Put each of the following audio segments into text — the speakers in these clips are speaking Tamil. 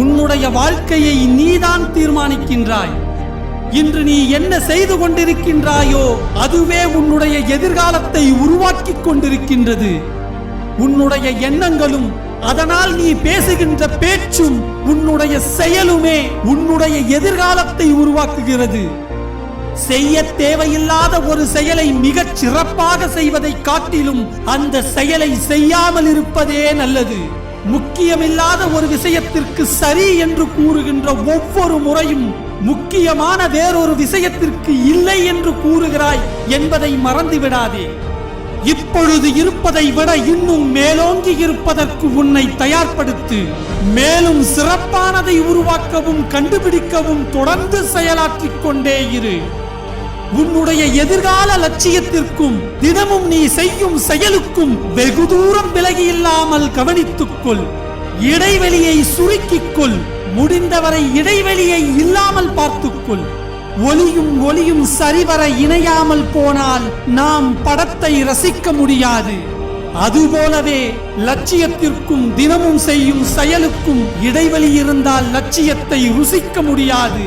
உன்னுடைய வாழ்க்கையை நீதான் தீர்மானிக்கின்றாய். இன்று நீ என்ன செய்து கொண்டிருக்கின்றாயோ அதுவே உன்னுடைய எதிர்காலத்தை உருவாக்கிக் கொண்டிருக்கின்றது. உன்னுடைய எண்ணங்களும் அதனால் நீ பேசுகின்ற பேச்சும் உன்னுடைய செயலுமே உன்னுடைய எதிர்காலத்தை உருவாக்குகிறது. செய்ய தேவையில்லாத ஒரு செயலை மிகச் சிறப்பாக செய்வதை காட்டிலும் அந்த செயலை செய்யாமல் இருப்பதே நல்லது. முக்கியமில்லாத ஒரு விஷயத்திற்கு சரி என்று கூறுகின்ற ஒவ்வொரு முறையும் முக்கியமான வேறொரு விஷயத்திற்கு இல்லை என்று கூறுகிறாய் என்பதை மறந்துவிடாதே. இப்பொழுது இருப்பதை விட இன்னும் மேலோங்கி இருப்பதற்கு உன்னை தயார்படுத்து மேலும் சிறப்பானதை உருவாக்கவும் கண்டுபிடிக்கவும் தொடர்ந்து செயலாற்றிக் கொண்டே இரு. உன்னுடைய எதிர்கால லட்சியத்திற்கும் தினமும் நீ செய்யும் செயலுக்கும் வெகு தூரம் விலகி இல்லாமல் கவனித்துக்கொள். இடைவெளியை சுருக்கிக் கொள் முடிந்தவரை இடைவெளியை இல்லாமல் பார்த்துக்கொள். ஒளியும் ஒளியும் சரிவர இணையாமல் போனால் நாம் படத்தை ரசிக்க முடியாது. அதுபோலவே லட்சியத்திற்கும் தினமும் செய்யும் செயலுக்கும் இடைவெளி இருந்தால் லட்சியத்தை ருசிக்க முடியாது.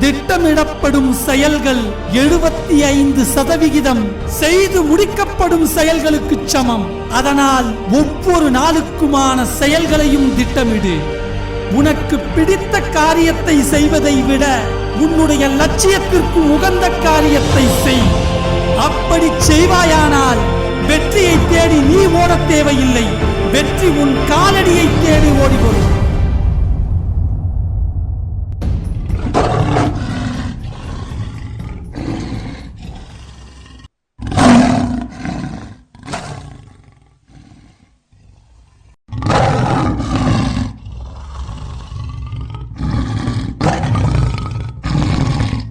திட்டமிடப்படும் செயல்கள் எழுபத்தி ஐந்து சதவிகிதம். செய்து முடிக்கப்படும் செயல்களுக்கு சமம். அதனால் ஒவ்வொரு நாளுக்குமான செயல்களையும் திட்டமிடு. உனக்கு பிடித்த காரியத்தை செய்வதை விட உன்னுடைய லட்சியத்திற்கு உகந்த காரியத்தை செய். அப்படி செய்வாயானால் வெற்றியை தேடி நீ ஓடத் தேவையில்லை. வெற்றி உன் காலடியை தேடி ஓடிவரும்.